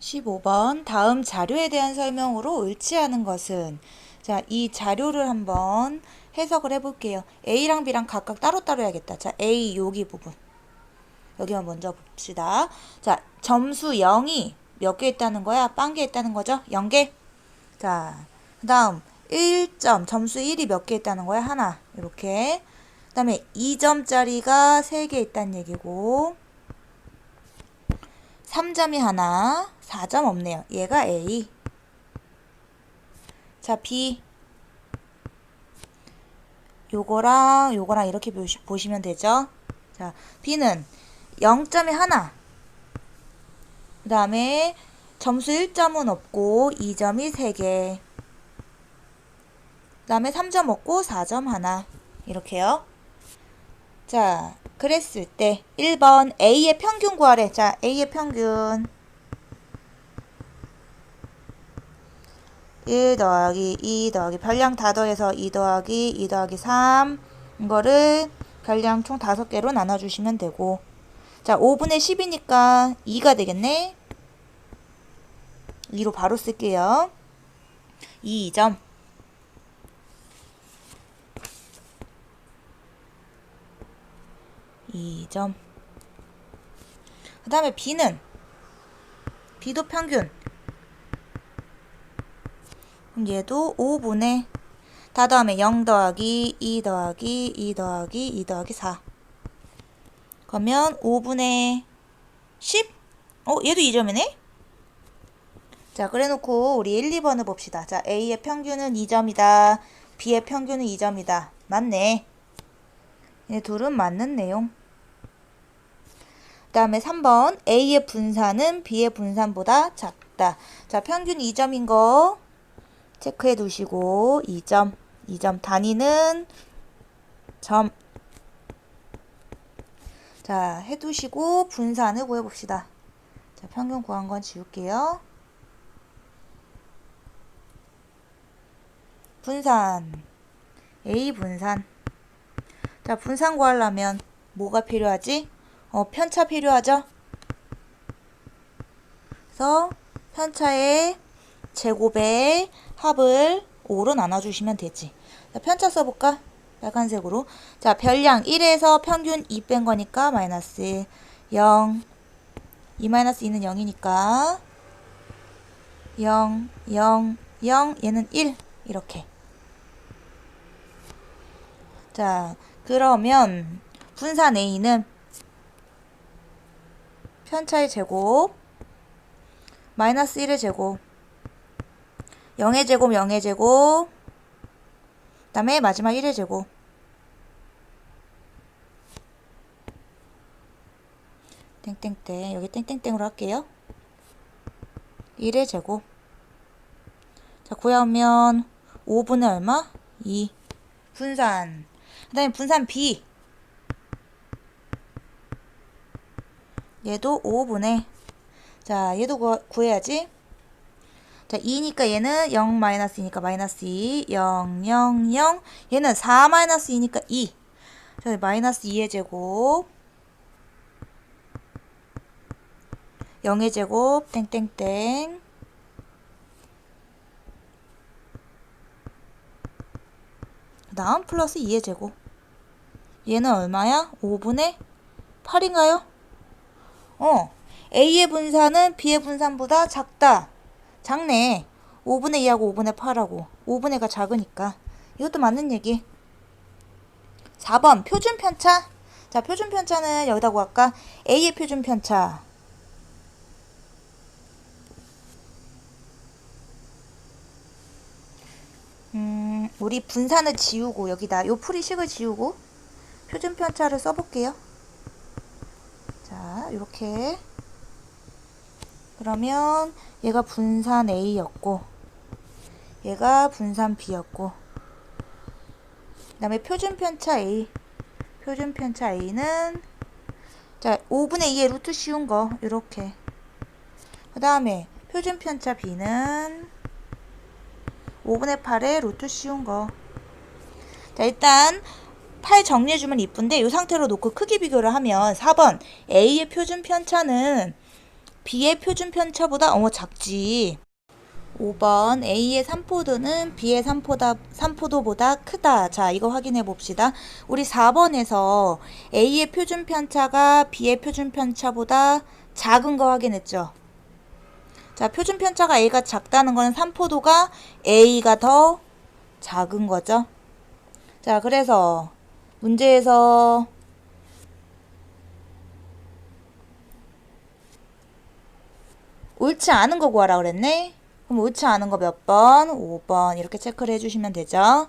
15번 다음 자료에 대한 설명으로 옳지않은 것은 자, 이 자료를 한번 해석을 해볼게요. A랑 B랑 각각 따로따로 해야겠다. 자, A 여기 부분. 여기만 먼저 봅시다. 자, 점수 0이 몇 개 있다는 거야? 빵 개 있다는 거죠? 0개. 자, 그 다음 1점, 점수 1이 몇 개 있다는 거야? 하나. 이렇게. 그 다음에 2점짜리가 3개 있다는 얘기고 3점이 하나, 4점 없네요. 얘가 A. 자, B. 요거랑 요거랑 이렇게 보시, 보시면 되죠. 자, B는 0점이 하나. 그 다음에 점수 1점은 없고 2점이 3개. 그 다음에 3점 없고 4점 하나. 이렇게요. 자, 그랬을 때 1번 A의 평균 구하래. 자, A의 평균 1 더하기 2 더하기 별량 다 더해서 2 더하기 2 더하기 3 이거를 별량 총 5개로 나눠주시면 되고 자, 5분의 10이니까 2가 되겠네. 2로 바로 쓸게요. 2 2점. 이점그 다음에 B는 B도 평균. 그럼 얘도 5분의 다 더하면 0 더하기 2 더하기 2 더하기 2 더하기 4. 그러면 5분의 10? 어, 얘도 2점이네? 자, 그래 놓고 우리 1, 2번을 봅시다. 자, A의 평균은 2점이다. B의 평균은 2점이다. 맞네. 얘 둘은 맞는 내용. 그 다음에 3번 A의 분산은 B의 분산보다 작다. 자, 평균 2점인 거 체크해 두시고 2점, 2점 단위는 점. 자, 해두시고 분산을 구해봅시다. 자, 평균 구한 건 지울게요. 분산. A 분산. 자, 분산 구하려면 뭐가 필요하지? 어, 편차 필요하죠? 그래서 편차의 제곱의 합을 5로 나눠주시면 되지. 자, 편차 써볼까? 빨간색으로. 자, 별량 1에서 평균 2 뺀 거니까 마이너스 0. 2 마이너스 2는 0이니까 0, 0, 0, 얘는 1. 이렇게. 자, 그러면 분산 A는 편차의 제곱 마이너스 1의 제곱 0의 제곱 0의 제곱 그 다음에 마지막 1의 제곱. 땡땡땡 여기 땡땡땡으로 할게요. 1의 제곱. 자 구하면 5분의 얼마? 2 분산. 그 다음에 분산 B 얘도 5분의. 자 얘도 구, 구해야지. 자 2니까 얘는 0 마이너스이니까 마이너스 2 0 0 0 얘는 4 마이너스 2니까 2 자, 마이너스 2의 제곱. 0의 제곱. 땡땡땡. 그 다음 플러스 2의 제곱. 얘는 얼마야? 5분의 8인가요? 어, A의 분산은 B의 분산보다 작다. 작네. 5분의 2하고 5분의 8하고 5분의 가 작으니까. 이것도 맞는 얘기. 4번 표준 편차. 자, 표준 편차는 여기다 구할까? A의 표준 편차. 음, 우리 분산을 지우고 여기다 요 풀이식을 지우고 표준 편차를 써볼게요. 자, 이렇게. 그러면 얘가 분산 A였고, 얘가 분산 B였고, 그 다음에 표준 편차 A. 표준 편차 A는, 자, 5분의 2의 루트 씌운 거, 이렇게. 그 다음에 표준 편차 B는 5분의 8의 루트 씌운 거. 자, 일단 8 정리해주면 이쁜데 이 상태로 놓고 크기 비교를 하면 4번 A의 표준 편차는 B의 표준 편차보다 어머 작지. 5번 A의 3포도는 B의 3포다, 3포도보다 크다. 자, 이거 확인해 봅시다. 우리 4번에서 A의 표준 편차가 B의 표준 편차보다 작은 거 확인했죠. 자, 표준 편차가 A가 작다는 거는 3포도가 A가 더 작은 거죠. 자, 그래서 문제에서 옳지 않은 거 구하라 그랬네. 그럼 옳지 않은 거 몇 번? 5번. 이렇게 체크를 해주시면 되죠.